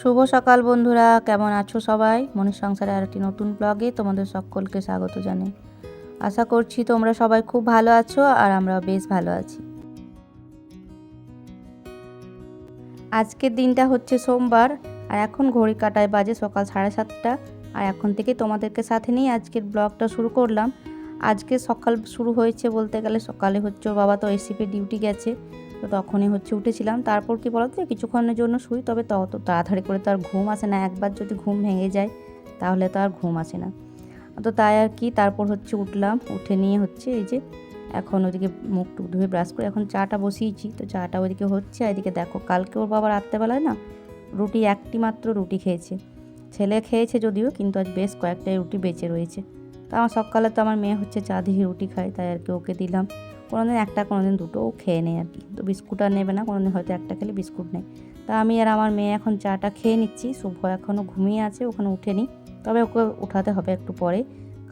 শুভ সকাল বন্ধুরা, কেমন আছো সবাই? মনের সংসারে আর একটি নতুন ব্লগে তোমাদের সকলকে স্বাগত জানাই। আশা করছি তোমরা সবাই খুব ভালো আছো আর আমরা বেশ ভালো আছি। আজকের দিনটা হচ্ছে সোমবার, আর এখন ঘড়ি কাটায় বাজে সকাল সাড়ে সাতটা। আর এখন থেকে তোমাদেরকে সাথে নিয়ে আজকের ব্লগটা শুরু করলাম। আজকে সকাল শুরু হয়েছে বলতে গেলে সকালে হচ্ছে বাবা তো এসিপি ডিউটি গেছে। তো তখনই হচ্ছে উঠেছিলাম। তারপর কি বলতো, কিছুক্ষণের জন্য শুই, তবে তত তাড়াতাড়ি করে তো আর ঘুম আসে না। একবার যদি ঘুম ভেঙে যায়, তাহলে তো আর ঘুম আসে না। তো তাই আর কি, তারপর হচ্ছে উঠলাম। উঠে নিয়ে হচ্ছে এই যে, এখন ওদিকে মুখ টুক ধুয়ে ব্রাশ করে এখন চাটা বসিয়েছি। তো চাটা ওইদিকে হচ্ছে, এদিকে দেখো, কালকে ওর বাবা রাত্রেবেলায় না, রুটি একটি মাত্র রুটি খেয়েছে। ছেলে খেয়েছে যদিও, কিন্তু আজ বেশ কয়েকটাই রুটি বেঁচে রয়েছে। তো আমার সকালে তো আমার মেয়ে হচ্ছে চা দিয়ে রুটি খায়, তাই আর কি ওকে দিলাম। দিন একটা দিন দুটো ও খেয়ে নেয় আর কি। তো বিস্কুট আর নেবে না দিন হয়তো একটা খেলে বিস্কুট নেয় তা আমি আর আমার মেয়ে এখন চাটা খেয়ে নিচ্ছি। শুভ এখনও ঘুমিয়ে আছে, ওখানে উঠেনি। তবে ওকে উঠাতে হবে একটু পরে,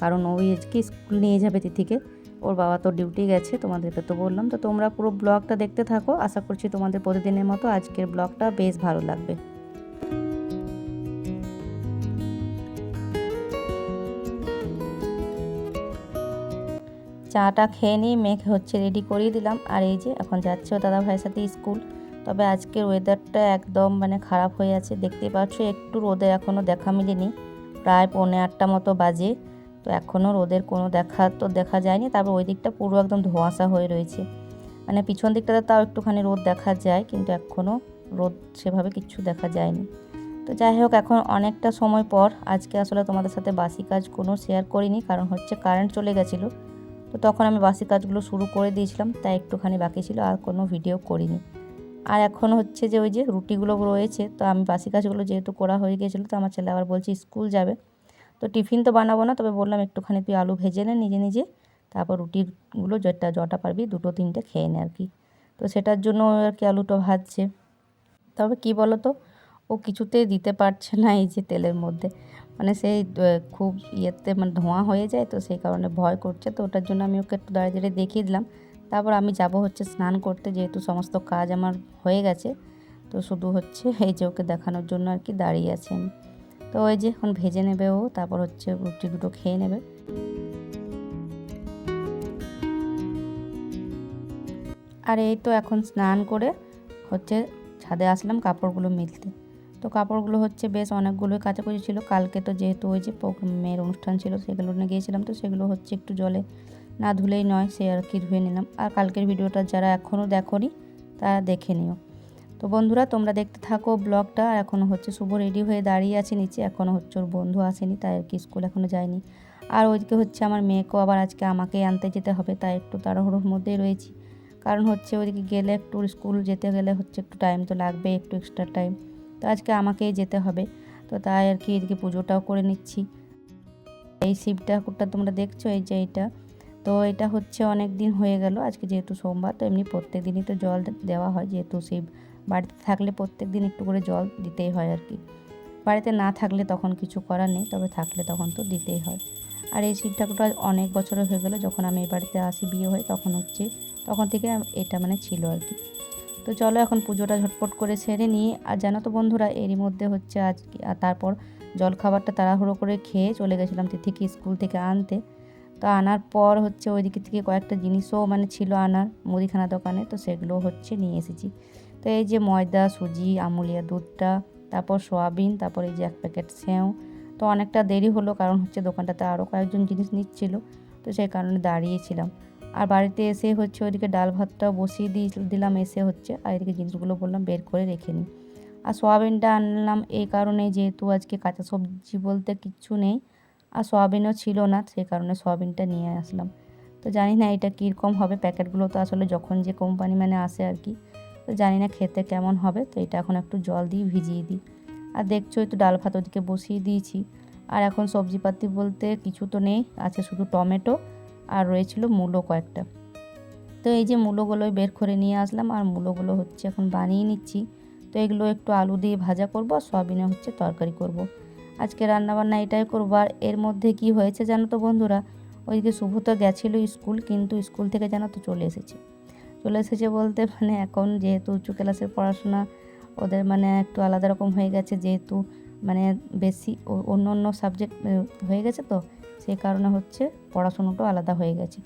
কারণ ওই আজকে স্কুল নিয়ে যাবে তিথিকে। ওর বাবা তো ডিউটি গেছে, তোমাদেরকে তো বললাম। তো তোমরা পুরো ব্লগটা দেখতে থাকো। আশা করছি তোমাদের প্রতিদিনের মতো আজকের ব্লগটা বেশ ভালো লাগবে। চাটা খেয়ে নিয়ে মেঘে হচ্ছে রেডি করিয়ে দিলাম। আর এই যে, এখন যাচ্ছে দাদা ভাইয়ের সাথে স্কুল তবে আজকের ওয়েদারটা একদম মানে খারাপ হয়ে আছে। দেখতে পাচ্ছ, একটু রোদে এখনও দেখা মিলেনি। প্রায় পৌনে আটটা মতো বাজে। তো এখনও রোদের কোনো দেখা তো দেখা যায়নি। তারপর ওই দিকটা পুরো একদম ধোঁয়াশা হয়ে রয়েছে। মানে পিছন দিকটাতে তাও একটুখানি রোদ দেখা যায়, কিন্তু এখনও রোদ সেভাবে কিচ্ছু দেখা যায়নি। তো যাই হোক, এখন অনেকটা সময় পর আজকে আসলে তোমাদের সাথে বাসি কাজ কোনো শেয়ার করিনি, কারণ হচ্ছে কারেন্ট চলে গেছিল। তো তখন আমি বাসি কাজগুলো শুরু করে দিয়েছিলাম, তাই একটুখানি বাকি ছিল, আর কোনো ভিডিও করিনি। আর এখন হচ্ছে যে ওই যে রুটিগুলো রয়েছে, তো আমি বাসি কাজগুলো যেহেতু করা হয়ে গিয়েছিল, তো আমার ছেলে আবার বলছে স্কুল যাবে। তো টিফিন তো বানাবো না, তবে বললাম একটুখানি তুই আলু ভেজে নে নিজে নিজে, তারপর রুটিগুলো যেটা জটা পারবি দুটো তিনটে খেয়ে নে আর কি তো সেটার জন্য আর কি আলুটা ভাজছে। তবে কি বলো তো ও কিছুতেই দিতে পারছে না এই যে তেলের মধ্যে। মানে সেই খুব ইয়েতে মানে ধোঁয়া হয়ে যায় তো সেই কারণে ভয় করছে। তো ওটার জন্য আমি ওকে একটু দাঁড়িয়ে দাঁড়িয়ে দেখিয়ে দিলাম। তারপর আমি যাব হচ্ছে স্নান করতে যেহেতু সমস্ত কাজ আমার হয়ে গেছে। তো শুধু হচ্ছে এই যে ওকে দেখানোর জন্য আর কি দাঁড়িয়ে আছে আমি। তো ওই যে এখন ভেজে নেবে ও, তারপর হচ্ছে রুটি দুটো খেয়ে নেবে। আর এই তো এখন স্নান করে হচ্ছে ছাদে আসলাম কাপড়গুলো মিলতে। তো কাপড়গুলো হচ্ছে বেশ অনেকগুলোই কাচাকুচি ছিল। কালকে তো যেহেতু ওই যে মেয়ের অনুষ্ঠান ছিল, সেগুলো নিয়ে গিয়েছিলাম। তো সেগুলো হচ্ছে একটু জলে না ধুলেই নয়, সে আর কি ধুয়ে নিলাম। আর কালকের ভিডিওটা যারা এখনও দেখোনি, তারা দেখে নিও। তো বন্ধুরা, তোমরা দেখতে থাকো ব্লগটা। আর এখনও হচ্ছে শুভ রেডি হয়ে দাঁড়িয়ে আছে নিচে। এখনও হচ্ছে ওর বন্ধু আসেনি, তাই আর কি স্কুল এখনও যায়নি। আর ওইদিকে হচ্ছে আমার মেয়েকেও আবার আজকে আমাকে আনতে যেতে হবে, তাই একটু তাড়াহুড়োর মধ্যেই রয়েছি। কারণ হচ্ছে ওইদিকে গেলে একটু স্কুল যেতে গেলে হচ্ছে একটু টাইম তো লাগবে একটু এক্সট্রা টাইম তো আজকে আমাকেই যেতে হবে। তো তাই আর কি এদিকে পুজোটাও করে নিচ্ছি। এই শিব ঠাকুরটা তোমরা দেখছ, এই যে এটা। তো এটা হচ্ছে অনেক দিন হয়ে গেল, আজকে যেহেতু সোমবার, তো এমনি প্রত্যেক দিনই তো জল দেওয়া হয়, যেহেতু শিব বাড়িতে থাকলে প্রত্যেক দিন একটু করে জল দিতেই হয় আর কি। বাড়িতে না থাকলে তখন কিছু করার নেই, তবে থাকলে তখন তো দিতেই হয়। আর এই শিব ঠাকুরটা অনেক বছরে হয়ে গেল, যখন আমি এই বাড়িতে আসি, বিয়ে হয়, তখন হচ্ছে, তখন থেকে এটা মানে ছিল আর কি। তো চলো এখন পুজোটা ঝটপট করে সেরে নিই। আর জানো তো বন্ধুরা, এরই মধ্যে হচ্ছে আজ তারপর জল খাবারটা তাড়াহুড়ো করে খেয়ে চলে গেছিলাম তিথিকে স্কুল থেকে আনতে। তো আনার পর হচ্ছে ওই দিকে থেকে কয়েকটা জিনিসও মানে ছিল আনার মুদিখানা দোকানে, তো সেগুলো হচ্ছে নিয়ে এসেছি। তো এই যে ময়দা, সুজি, আমুলিয়া দুধটা, তারপর সোয়াবিন, তারপর এই যে এক প্যাকেট সেও। তো অনেকটা দেরি হলো, কারণ হচ্ছে দোকানটাতে আরও কয়েকজন জিনিস নিচ্ছিল, তো সেই কারণে দাঁড়িয়েছিলাম। আর বাড়িতে এসে হচ্ছে ওইদিকে ডাল ভাতটাও বসিয়ে দিয়ে দিলাম, এসে হচ্ছে আর এদিকে জিনিসগুলো বললাম বের করে রেখে নিই। আর সোয়াবিনটা আনলাম এই কারণে যেহেতু আজকে কাঁচা সবজি বলতে কিচ্ছু নেই, আর সোয়াবিনও ছিল না সেই কারণে সোয়াবিনটা নিয়ে আসলাম। তো জানি না এটা কীরকম হবে, প্যাকেটগুলো তো আসলে যখন যে কোম্পানি মানে আসে আর কি, তো জানি না খেতে কেমন হবে, তো এটা এখন একটু জল দিয়ে ভিজিয়ে দিই। আর দেখছ একটু ডাল ভাত ওদিকে বসিয়ে দিয়েছি। আর এখন সবজিপাতি বলতে কিছু তো নেই, আছে শুধু টমেটো আর রয়েছিল মূলো কয়েকটা। তো এই যে মূলোগুলোই বের করে নিয়ে আসলাম আর মূলোগুলো হচ্ছে এখন বানিয়ে নিচ্ছি। তো এগুলো একটু আলু দিয়ে ভাজা করব আর সয়াবিনে হচ্ছে তরকারি করব। আজকে রান্নাবান্না এটাই করব। আর এর মধ্যে কি হয়েছে জানো তো বন্ধুরা? ওইদিকে শুভ তো গেছিল স্কুল, কিন্তু স্কুল থেকে জানো তো চলে এসেছে। চলে এসেছে বলতে মানে এখন যেহেতু উঁচু ক্লাসের পড়াশোনা, ওদের মানে একটু আলাদা রকম হয়ে গেছে, যেহেতু মানে বেশি অন্য অন্য সাবজেক্ট হয়ে গেছে তো। সেই কারণে হচ্ছে পড়াশুনোটাও আলাদা হয়ে গেছে।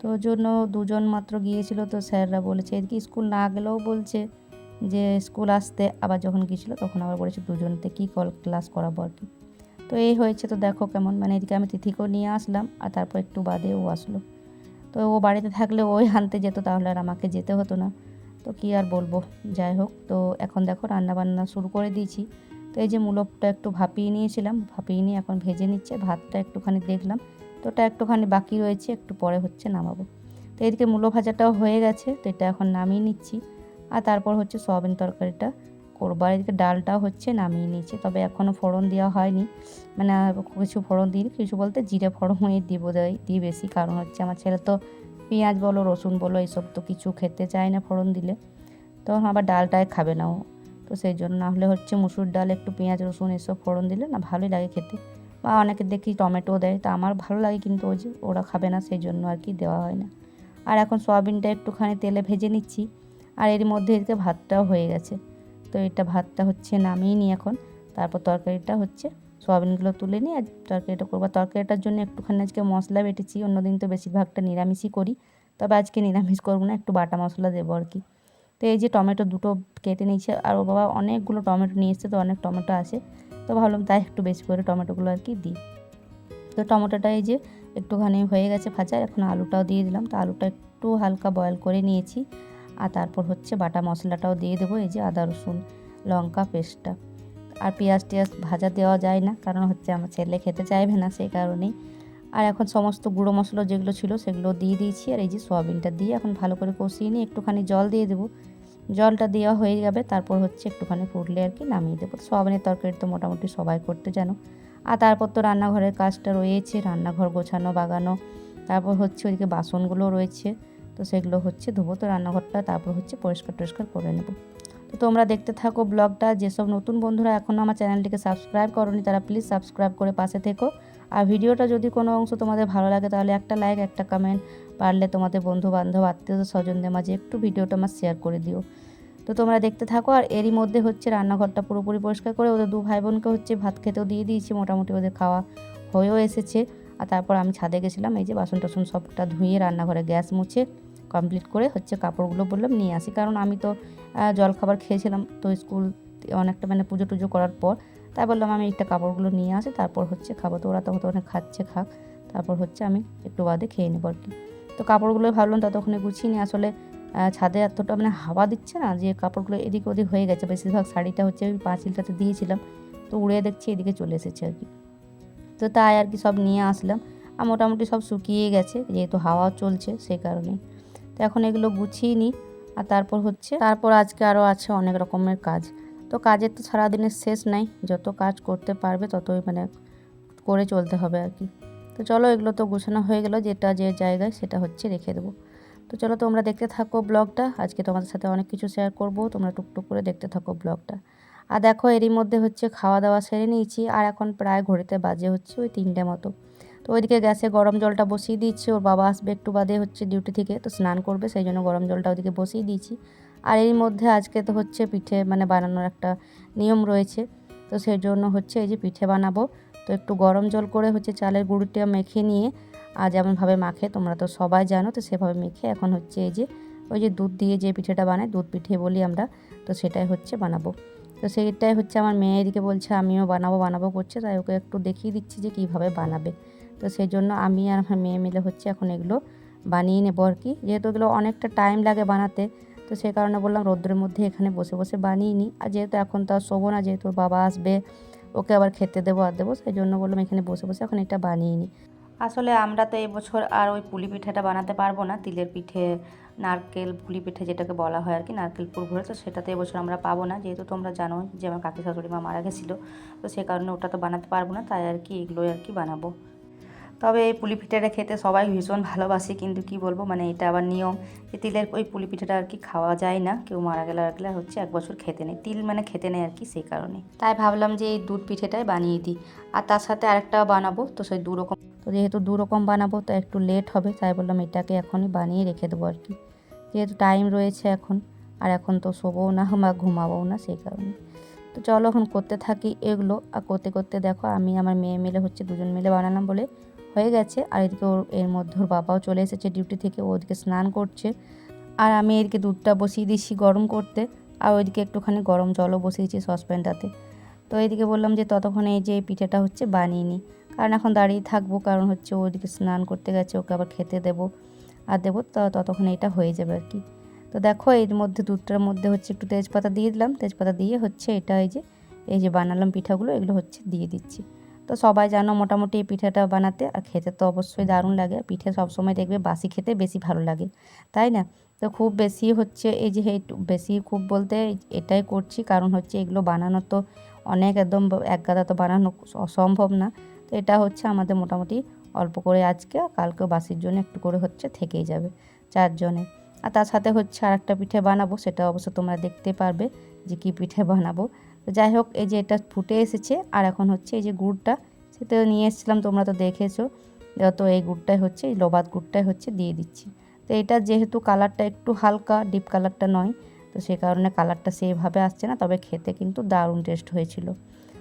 তো জন্য দুজন মাত্র গিয়েছিল তো স্যাররা বলেছে, এদিকে স্কুল না গেলেও বলছে যে স্কুল আসতে, আবার যখন গিয়েছিল তখন আবার বলেছে দুজনতে কী কল ক্লাস করাবো আর কি। তো এই হয়েছে তো দেখো কেমন মানে এদিকে আমি তিথিকেও নিয়ে আসলাম আর তারপর একটু বাদে ও আসলো। তো ও বাড়িতে থাকলে ওই আনতে যেত, তাহলে আর আমাকে যেতে হতো না। তো কী আর বলব, যাই হোক, তো এখন দেখো রান্না বান্না শুরু করে দিয়েছি। তো এই যে মূলকটা একটু ভাপিয়ে নিয়েছিলাম, ভাপিয়ে নিয়ে এখন ভেজে নিচ্ছে, ভাতটা একটুখানি দেখলাম। তো ওটা একটুখানি বাকি রয়েছে, একটু পরে হচ্ছে নামাবো। তো এদিকে মূলো ভাজাটাও হয়ে গেছে, তো এটা এখন নামিয়ে নিচ্ছি। আর তারপর হচ্ছে সয়াবিন তরকারিটা করব। আর এদিকে ডালটাও হচ্ছে নামিয়ে নিয়েছি, তবে এখনও ফোড়ন দেওয়া হয়নি। মানে কিছু ফোড়ন দিইনি, কিছু বলতে জিরে ফোড়ন হয়ে দিব দেয় দিই বেশি কারণ হচ্ছে আমার ছেলে তো পেঁয়াজ বলো, রসুন বলো, এইসব তো কিছু খেতে চায় না ফোড়ন দিলে। তখন আবার ডালটায় খাবে না ও। তো সেই জন্য না হলে হচ্ছে মুসুর ডাল, একটু পেঁয়াজ, রসুন এসব ফোড়ন দিলে না ভালোই লাগে খেতে। বা অনেকে দেখি টমেটো দেয়, তা আমার ভালো লাগে কিন্তু ওই যে ওরা খাবে না, সেই জন্য আর কি দেওয়া হয় না। আর এখন সয়াবিনটা একটুখানি তেলে ভেজে নিচ্ছি, আর এর মধ্যে এদিকে ভাতটাও হয়ে গেছে। তো এটা ভাতটা হচ্ছে নামিয়ে নিই এখন, তারপর তরকারিটা হচ্ছে সয়াবিনগুলো তুলে নিই আর তরকারিটা করব। তরকারিটার জন্য একটুখানি আজকে মশলা বেটেছি, অন্যদিন তো বেশিরভাগটা নিরামিষই করি, তবে আজকে নিরামিষ করব না, একটু বাটা মশলা দেবো আর কি। তো এই যে টমেটো দুটো কেটে নিয়েছে, আর ও বাবা অনেকগুলো টমেটো নিয়ে এসছে, তো অনেক টমেটো আছে। তো ভাবলাম তাই একটু বেশি করে টমেটোগুলো আর কি দিই। তো টমেটোটা এই যে একটুখানি হয়ে গেছে ভাজা, এখন আলুটাও দিয়ে দিলাম। তো আলুটা একটু হালকা বয়েল করে নিয়েছি। আর তারপর হচ্ছে বাটা মশলাটাও দিয়ে দেবো, এই যে আদা, রসুন, লঙ্কা, পেস্টটা। আর পেঁয়াজ টেয়াজ ভাজা দেওয়া যায় না, কারণ হচ্ছে আমার ছেলে খেতে চাইবে না সেই কারণেই। আর এখন সমস্ত গুঁড়ো মশলা যেগুলো ছিল সেগুলো দিয়ে দিয়েছি, আর এই যে সোয়াবিনটা দিয়ে এখন ভালো করে কষিয়ে নিয়ে একটুখানি জল দিয়ে দেবো। জলটা দেওয়া হয়ে যাবে, তারপর হচ্ছে একটুখানি ফুটলে আর কি নামিয়ে দেবো। সোয়াবিনের তরকারি তো মোটামুটি সবাই করতে জানো। আর তারপর তো রান্নাঘরের কাজটা রয়েছে, রান্নাঘর গোছানো, বাগানো। তারপর হচ্ছে ওইদিকে বাসনগুলো রয়েছে, তো সেগুলো হচ্ছে ধোবো। তো রান্নাঘরটা তারপর হচ্ছে পরিষ্কার টরিষ্কার করে নেব। তো তোমরা দেখতে থাকো ব্লগটা। যেসব নতুন বন্ধুরা এখনও আমার চ্যানেলটিকে সাবস্ক্রাইব করনি, তারা প্লিজ সাবস্ক্রাইব করে পাশে থেকো। আর ভিডিওটা যদি কোনো অংশ তোমাদের ভালো লাগে, তাহলে একটা লাইক একটা কমেন্ট পারলে তোমাদের বন্ধু বান্ধব আত্মীয় স্বজনদের মাঝে একটু ভিডিওটা আমার শেয়ার করে দিও। তো তোমরা দেখতে থাকো, আর এরই মধ্যে হচ্ছে রান্নাঘরটা পুরোপুরি পরিষ্কার করে ওদের দু ভাই বোনকে হচ্ছে ভাত খেতেও দিয়ে দিয়েছি, মোটামুটি ওদের খাওয়া হয়েও এসেছে। আর তারপর আমি ছাদে গেছিলাম, এই যে বাসন টাসন সবটা ধুয়ে রান্নাঘরে গ্যাস মুছে কমপ্লিট করে হচ্ছে কাপড়গুলো বললাম নিয়ে আসি। কারণ আমি তো জলখাবার খেয়েছিলাম, তো স্কুল অনেকটা মানে পুজো টুজো করার পর তাই বললাম, আমি একটা কাপড়গুলো নিয়ে আসি, তারপর হচ্ছে খাব। তো ওরা তখন তখন খাচ্ছে, খাক। তারপর হচ্ছে আমি একটু বাদে খেয়ে নেব আর কি। তো কাপড়গুলো ভাবলাম ততক্ষণে গুছিয়ে নিই। আসলে ছাদে এতটা মানে হাওয়া দিচ্ছে না যে কাপড়গুলো এদিক ওদিক হয়ে গেছে। বেশিরভাগ শাড়িটা হচ্ছে ওই পাঁচিলটাতে দিয়েছিলাম। তো উড়ে দেখছি এদিকে চলে এসেছে আর কি। তো তাই আর কি সব নিয়ে আসলাম। আর মোটামুটি সব শুকিয়ে গেছে, যেহেতু হাওয়া চলছে সেই কারণে তো এখন এগুলো গুছিয়ে নিই। আর তারপর হচ্ছে, তারপর আজকে আরও আছে অনেক রকমের কাজ। তো কাজের তো সারাদিনের শেষ নাই, যত কাজ করতে পারবে ততই মানে করে চলতে হবে আর কি। তো চলো এগুলো তো গোছানো হয়ে গেল, যেটা যে জায়গায় সেটা হচ্ছে রেখে দেবো। তো চলো তোমরা দেখতে থাকো ব্লগটা, আজকে তোমাদের সাথে অনেক কিছু শেয়ার করব, তোমরা টুকটুক করে দেখতে থাকো ব্লগটা। আর দেখো এরই মধ্যে হচ্ছে খাওয়া দাওয়া সেরে নিয়েছি, আর এখন প্রায় ঘড়িতে বাজে হচ্ছে ওই তিনটে মতো। তো ওইদিকে গ্যাসে গরম জলটা বসিয়ে দিচ্ছি ওর বাবা আসবে একটু বাদে হচ্ছে ডিউটি থেকে, তো স্নান করবে, সেই জন্য গরম জলটা ওদিকে বসিয়ে দিয়েছি। আর এর মধ্যে আজকে তো হচ্ছে পিঠে মানে বানানোর একটা নিয়ম রয়েছে। তো সেই জন্য হচ্ছে এই যে পিঠে বানাবো। তো একটু গরম জল করে হচ্ছে চালের গুঁড়িটা মেখে নিয়ে আর যেমনভাবে মাখে, তোমরা তো সবাই জানো, তো সেভাবে মেখে এখন হচ্ছে এই যে, ওই যে দুধ দিয়ে যে পিঠেটা বানায় দুধ পিঠে বলি আমরা, তো সেটাই হচ্ছে বানাবো। তো সেইটাই হচ্ছে আমার মেয়ে এদিকে বলছে, আমিও বানাবো বানাবো করছে, তাই ওকে একটু দেখিয়ে দিচ্ছি যে কীভাবে বানাবে। তো সেই জন্য আমি আর আমার মেয়ে মিলে হচ্ছে এখন এগুলো বানিয়ে নেব আর কি। যেহেতু এগুলো অনেকটা টাইম লাগে বানাতে তো সেই কারণে বললাম রোদ্রের মধ্যে এখানে বসে বসে বানিয়ে নিই। আর যেহেতু এখন তো আর শোবো না, যেহেতু বাবা আসবে, ওকে আবার খেতে দেবো আর দেবো, সেই জন্য বললাম এখানে বসে বসে এখন এটা বানিয়ে নিই। আসলে আমরা তো এবছর আর ওই পুলি পিঠাটা বানাতে পারব না, তিলের পিঠে, নারকেল পুলি পিঠে যেটাকে বলা হয় আর কি, নারকেল পুর তো সেটা তো এবছর আমরা পাবো না। যেহেতু তোমরা জানো যে আমার কাকি শাশুড়ি মা মারা গেছিল, তো সে কারণে ওটা তো বানাতে পারব না, তাই আর কি এগুলোই আর কি বানাবো। তবে এই পুলি পিঠাটা খেতে সবাই ভীষণ ভালোবাসে, কিন্তু কি বলব? মানে এটা আবার নিয়ম যে তিলের ওই পুলি পিঠাটা আর কি খাওয়া যায় না। কেউ মারা গেলে আর গেলে হচ্ছে এক বছর খেতে নেই। তিল মানে খেতে নেই আর কি সেই কারণে। তাই ভাবলাম যে এই দুধ পিঠেটাই বানিয়ে দিই। আর তার সাথে আরেকটা বানাবো, তো সেই দু রকম তো যেহেতু দু রকম বানাবো, তো একটু লেট হবে, তাই বললাম এটাকে এখনই বানিয়ে রেখে দেবো আর কি। যেহেতু টাইম রয়েছে এখন, আর এখন তো শোবও না বা ঘুমাবও না সেই কারণে। তো চলো এখন করতে থাকি এগুলো। আর করতে করতে দেখো, আমি আমার মেয়ে মিলে হচ্ছে দুজন মিলে বানালাম বলে হয়ে গেছে। আর এদিকে ওর, এর মধ্যে ওর বাবাও চলে এসেছে ডিউটি থেকে। ওদিকে স্নান করছে। আর আমি এদিকে দুধটা বসিয়ে দিচ্ছি গরম করতে। আর ওইদিকে একটুখানি গরম জলও বসিয়েছি সসপ্যানটাতে। তো এইদিকে বললাম যে, ততক্ষণে এই যে পিঠেটা হচ্ছে বানিয়ে নিই। কারণ এখন দাঁড়িয়ে থাকব। কারণ হচ্ছে ওইদিকে স্নান করতে গেছে। ওকে আবার খেতে দেবো। আর দেবো তো, ততক্ষণে এটা হয়ে যাবে আর কি। তো দেখো, এর মধ্যে দুধটার মধ্যে হচ্ছে একটু তেজপাতা দিয়ে দিলাম। তেজপাতা দিয়ে হচ্ছে এটা এই যে এই যে বানালাম পিঠাগুলো, এগুলো হচ্ছে দিয়ে দিচ্ছি। তো সবাই জানো মোটামুটি এই পিঠাটা বানাতে আর খেতে তো অবশ্যই দারুণ লাগে। পিঠে সবসময় দেখবে বাসি খেতে বেশি ভালো লাগে, তাই না? তো খুব বেশি হচ্ছে এই যে বেশি খুব বলতে এটাই করছি কারণ হচ্ছে এগুলো বানানো তো অনেক একদম এক গাদা তো বানানো অসম্ভব না। তো এটা হচ্ছে আমাদের মোটামুটি অল্প করে আজকে কালকে বাসির জন্য একটু করে হচ্ছে থেকেই যাবে চারজনে। আর তার সাথে হচ্ছে আর একটা পিঠে বানাবো, সেটা অবশ্য তোমরা দেখতে পারবে যে কী পিঠে বানাবো। তো যাই হোক, এই যে এটা ফুটে এসেছে, আর এখন হচ্ছে এই যে গুড়টা, সেটা নিয়ে এসেছিলাম, তোমরা তো দেখেছ। তো এই গুড়টাই হচ্ছে, এই লোবাদ গুড়টাই হচ্ছে দিয়ে দিচ্ছি। তো এটা যেহেতু কালারটা একটু হালকা, ডিপ কালারটা নয়, তো সে কারণে কালারটা সেইভাবে আসছে না, তবে খেতে কিন্তু দারুণ টেস্ট হয়েছিল।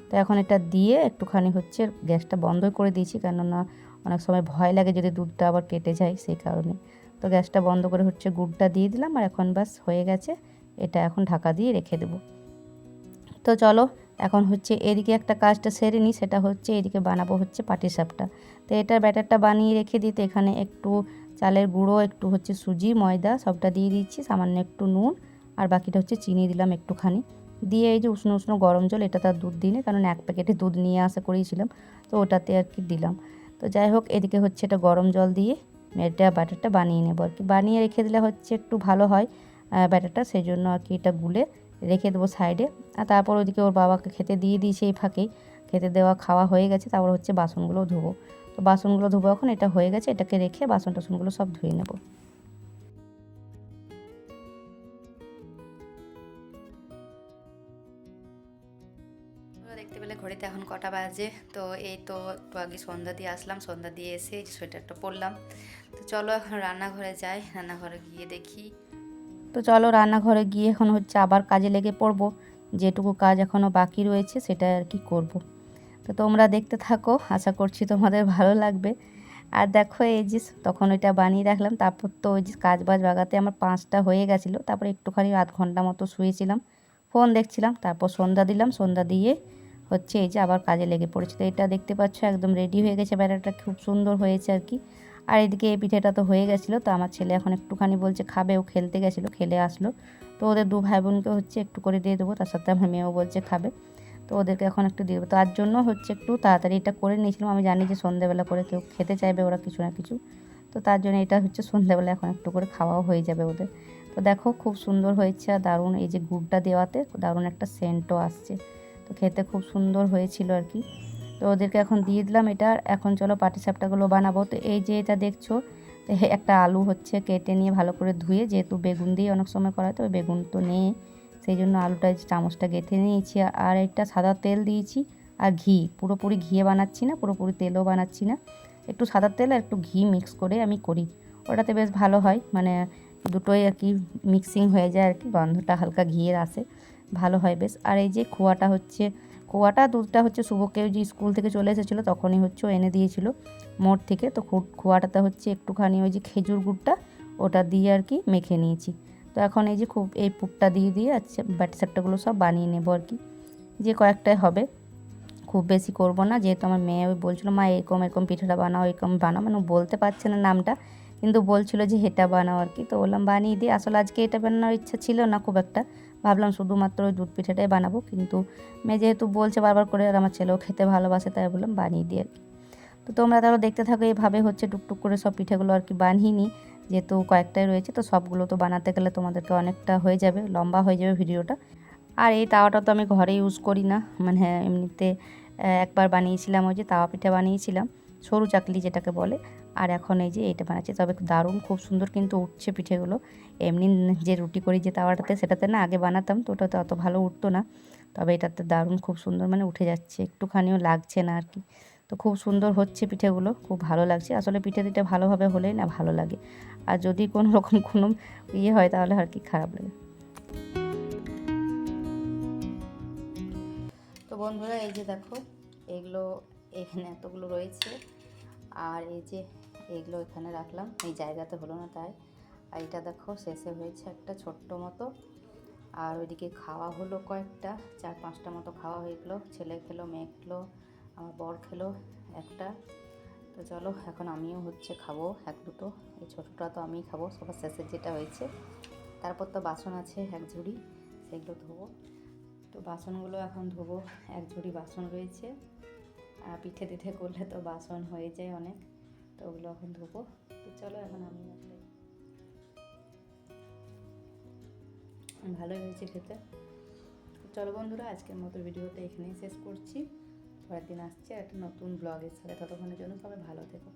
তো এখন এটা দিয়ে একটুখানি হচ্ছে গ্যাসটা বন্ধ করে দিয়েছি, কেননা অনেক সময় ভয় লাগে যদি দুধটা আবার কেটে যায় সেই কারণে। তো গ্যাসটা বন্ধ করে হচ্ছে গুড়টা দিয়ে দিলাম, আর এখন বাস হয়ে গেছে, এটা এখন ঢাকা দিয়ে রেখে দেবো। তো চলো, এখন হচ্ছে এদিকে একটা কাজটা সেরে নিই, সেটা হচ্ছে এদিকে বানাবো হচ্ছে পাটিসাপটা তো এটার ব্যাটারটা বানিয়ে রেখে দিতে এখানে একটু চালের গুঁড়ো, একটু হচ্ছে সুজি, ময়দা সবটা দিয়ে দিচ্ছি, সামান্য একটু নুন আর বাকিটা হচ্ছে চিনি দিলাম একটুখানি। দিয়ে এই যে উষ্ণ উষ্ণ গরম জল, এটা তার দুধ দিনে, কারণ এক প্যাকেটে দুধ নিয়ে আসা করিয়েছিলাম তো ওটাতে আর কি দিলাম। তো যাই হোক, এদিকে হচ্ছে এটা গরম জল দিয়ে এটা ব্যাটারটা বানিয়ে নেব আর কি। বানিয়ে রেখে দিলে হচ্ছে একটু ভালো হয় ব্যাটারটা সেই জন্য আর কি এটা গুলে রেখে দেবো সাইডে। আর তারপর ওদিকে ওর বাবাকে খেতে দিয়ে দিয়েছি এই ফাঁকেই। খেতে দেওয়া খাওয়া হয়ে গেছে, তারপর হচ্ছে বাসনগুলো ধুবো। তো বাসনগুলো ধুবো এখন, এটা হয়ে গেছে, এটাকে রেখে বাসন টাসনগুলো সব ধুয়ে নেব। দেখতে পেলে ঘড়িতে এখন কটা বাজে, তো এই তো একটু আগে সন্ধ্যা দিয়ে আসলাম, সন্ধ্যা দিয়ে এসে সোয়েটারটা পরলাম। তো চলো এখন রান্নাঘরে যাই, রান্নাঘরে গিয়ে দেখি তো চলো রান্নাঘরে গিয়ে এখন হচ্ছে আবার কাজে লেগে পড়ব। যেটুকু কাজ এখনও বাকি রয়েছে সেটা আর কি করব। তো তোমরা দেখতে থাকো, আশা করছি তোমাদের ভালো লাগবে। আর দেখো এই যে তখন ওইটা বানিয়ে রাখলাম, তারপর তো ওই যে কাজ বাজ বাগাতে আমার পাঁচটা হয়ে গেছিল, তারপর একটুখানি আধ ঘণ্টা মতো শুয়েছিলাম। ফোন দেখছিলাম, তারপর সন্ধ্যা দিলাম, সন্ধ্যা দিয়ে হচ্ছে এই যে আবার কাজে লেগে পড়েছে। তো এটা দেখতে পাচ্ছ একদম রেডি হয়ে গেছে বেড়াটা খুব সুন্দর হয়েছে আর কি। আর এদিকে এই পিঠেটা তো হয়ে গেছিল, তো আমার ছেলে এখন একটুখানি বলছে খাবে, ও খেলতে গেছিল, খেলে আসলো। তো ওদের দু ভাই বোনকে হচ্ছে একটু করে দিয়ে দেবো, তার সাথে আমার মেয়েও বলছে খাবে। তো ওদেরকে এখন একটু দিয়ে দেবো। তার জন্য হচ্ছে একটু তাড়াতাড়ি এটা করে নিয়েছিলাম। আমি জানি যে সন্ধ্যেবেলা করে কেউ খেতে চাইবে ওরা কিছু না কিছু। তো তার জন্য এটা হচ্ছে সন্ধ্যেবেলা এখন একটু করে খাওয়াও হয়ে যাবে ওদের। তো দেখো খুব সুন্দর হয়েছে আর দারুণ এই যে গুড়টা দেওয়াতে দারুণ একটা সেন্টও আসছে। তো খেতে খুব সুন্দর হয়েছিল আর কি। তো ওদেরকে এখন দিয়ে দিলাম এটা। এখন চলো পাটিসাপটাগুলো বানাবো। তো এই যে এটা দেখছ একটা আলু হচ্ছে কেটে নিয়ে ভালো করে ধুয়ে, যেহেতু বেগুন দিয়ে অনেক সময় করা তো বেগুন তো নেই। সেই জন্য আলুটা চামচটা গেঁথে নিয়েছি। আর একটা সাদা তেল দিয়েছি। আর ঘি, পুরোপুরি ঘিয়ে বানাচ্ছি না, পুরোপুরি তেলও বানাচ্ছি না। একটু সাদা তেল আর একটু ঘি মিক্স করে আমি করি। ওটাতে বেশ ভালো হয় মানে দুটোই আর কি মিক্সিং হয়ে যায় আর কি, গন্ধটা হালকা ঘিয়ের আসে। ভালো হয় বেশ। আর এই যে খোয়াটা হচ্ছে খোয়াটা দুধটা হচ্ছে শুভকে যে স্কুল থেকে চলে এসেছিল, তখনই হচ্ছে ও এনে দিয়েছিল মোড় থেকে। তো খোয়াটাতে হচ্ছে একটুখানি ওই যে খেজুর গুড়টা ওটা দিয়ে আর কি মেখে নিয়েছি। তো এখন এই যে খুব, এই পুটটা দিয়ে দিয়ে আচ্ছা ব্যাটাসাপটাগুলো সব বানিয়ে নেব আর কি। যে কয়েকটাই হবে, খুব বেশি করব না। যেহেতু আমার মেয়ে ওই বলছিলো, মা, এরকম এরকম পিঠাটা বানাও, এরকম বানাও। মানে বলতে পারছে না নামটা, কিন্তু বলছিল যে, এটা বানাও আর কি। তো বললাম, বানিয়ে দিই আসলে আজকে এটা বানানোর ইচ্ছা ছিল না খুব একটা। ভাবলাম শুধুমাত্র ওই দুধ পিঠাটাই বানাবো, কিন্তু মেয়ে যেহেতু বলছে বারবার করে আর আমার ছেলেও খেতে ভালোবাসে, তাই বললাম বানিয়ে দিই আর কি। তো তোমরা তাহলে দেখতে থাকো, এইভাবে হচ্ছে টুকটুক করে সব পিঠেগুলো আর কি বানিয়ে নিই। যেহেতু কয়েকটাই রয়েছে, তো সবগুলো তো বানাতে গেলে তোমাদেরকে অনেকটা হয়ে যাবে, লম্বা হয়ে যাবে ভিডিওটা। আর এই তাওয়াটা তো আমি ঘরে ইউজ করি না মানে এমনিতে একবার বানিয়েছিলাম ওই যে তাওয়া পিঠা বানিয়েছিলাম, সরু চাকলি যেটাকে বলে। আর এখন এই যে এটা বানাচ্ছি, তবে দারুণ, খুব সুন্দর কিন্তু উঠছে পিঠেগুলো। এমনি যে রুটি করি যে তাওয়াটাতে, সেটাতে না আগে বানাতাম, তো ওটাতে অত ভালো উঠতো না। তবে এটাতে দারুণ, খুব সুন্দর মানে উঠে যাচ্ছে, একটুখানিও লাগছে না আর কি তো খুব সুন্দর হচ্ছে পিঠেগুলো, খুব ভালো লাগছে। আসলে পিঠে দিটা ভালোভাবে হলেই না ভালো লাগে। আর যদি কোনো রকম কোনো ইয়ে হয়, তাহলে আর কি খারাপ লাগে। তো বন্ধুরা, এই যে দেখো, এগুলো এখানে এতগুলো রয়েছে। আর এই যে এগুলো এখানে রাখলাম। এই জায়গাতে হলো না তাই। আর এটা দেখো, শেষে হয়েছে একটা ছোট্ট মতো। আর ওইদিকে খাওয়া হলো কয়েকটা, চার পাঁচটা মতো খাওয়া হয়ে গেলো। ছেলে খেলো, মেয়ে খেলো, আমার বর খেলো একটা। তো চলো, এখন আমিও হচ্ছে খাব এক দুটো। এই ছোটোটা তো আমিই খাব, সবার শেষের যেটা হয়েছে। তারপর তো বাসন আছে, এক ঝুড়ি, সেগুলো ধোবো। তো বাসনগুলো এখন ধোবো, এক ঝুড়ি বাসন রয়েছে। আর পিঠে তিঠে করলে তো বাসন হয়ে যায় অনেক। তো ওগুলো এখন ধোবো। তো চলো এখন আমি আসলে ভালোই হয়েছে খেতে। চলো বন্ধুরা, আজকের মতো ভিডিওটা এখানেই শেষ করছি। পরের দিন আসছে একটা নতুন ব্লগের সাথে। ততক্ষণের জন্য সবাই ভালো থেকো।